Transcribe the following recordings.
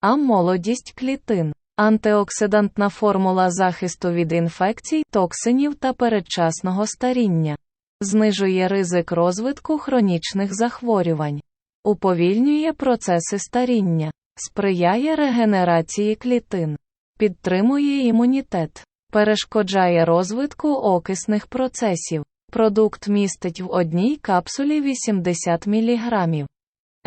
А молодість клітин. Антиоксидантна формула захисту від інфекцій, токсинів та передчасного старіння. Знижує ризик розвитку хронічних захворювань. Уповільнює процеси старіння. Сприяє регенерації клітин. Підтримує імунітет. Перешкоджає розвитку окисних процесів. Продукт містить в одній капсулі 80 мг.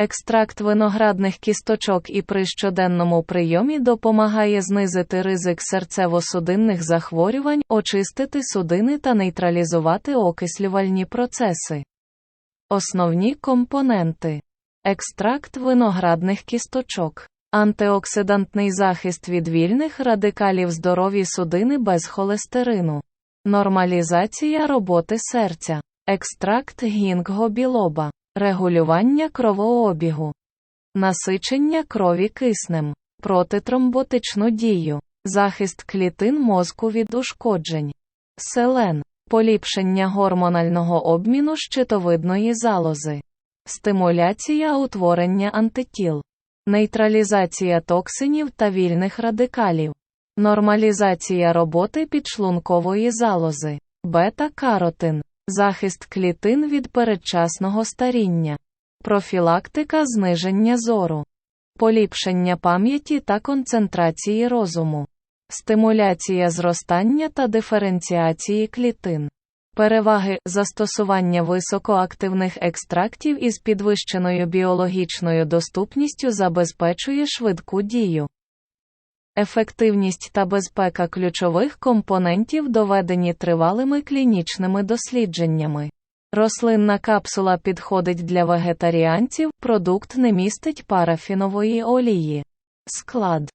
Екстракт виноградних кісточок і при щоденному прийомі допомагає знизити ризик серцево-судинних захворювань, очистити судини та нейтралізувати окислювальні процеси. Основні компоненти. Екстракт виноградних кісточок. Антиоксидантний захист від вільних радикалів здорові судини без холестерину. Нормалізація роботи серця. Екстракт гінгго білоба. Регулювання кровообігу. Насичення крові киснем. Протитромботичну дію. Захист клітин мозку від ушкоджень. Селен. Поліпшення гормонального обміну щитовидної залози. Стимуляція утворення антитіл. Нейтралізація токсинів та вільних радикалів. Нормалізація роботи підшлункової залози. Бета-каротин. Захист клітин від передчасного старіння. Профілактика зниження зору. Поліпшення пам'яті та концентрації розуму. Стимуляція зростання та диференціації клітин. Переваги застосування високоактивних екстрактів із підвищеною біологічною доступністю забезпечує швидку дію. Ефективність та безпека ключових компонентів доведені тривалими клінічними дослідженнями. Рослинна капсула підходить для вегетаріанців, продукт не містить парафінової олії. Склад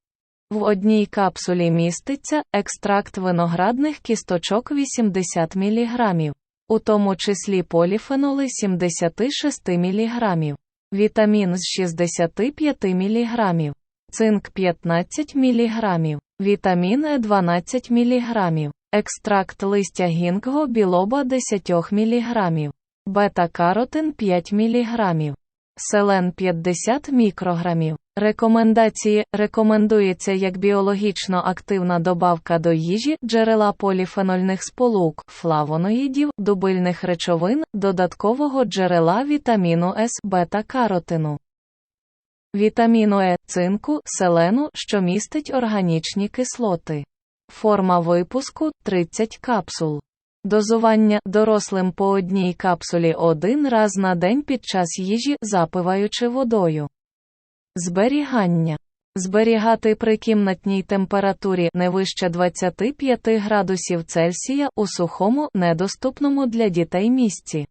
в одній капсулі міститься екстракт виноградних кісточок 80 мг, у тому числі поліфеноли 76 мг, вітамін з 65 мг, цинк 15 мг, вітамін Е 12 мг, екстракт листя гінгго білоба 10 мг, бета-каротин 5 мг, селен 50 мікрограмів. Рекомендації рекомендується як біологічно активна добавка до їжі, джерела поліфенольних сполук, флавоноїдів, дубильних речовин, додаткового джерела вітаміну С бета-каротину, вітаміну Е, цинку, селену, що містить органічні кислоти. Форма випуску 30 капсул. Дозування дорослим по одній капсулі один раз на день під час їжі, запиваючи водою. Зберігання. Зберігати при кімнатній температурі не вище 25 градусів Цельсія у сухому, недоступному для дітей місці.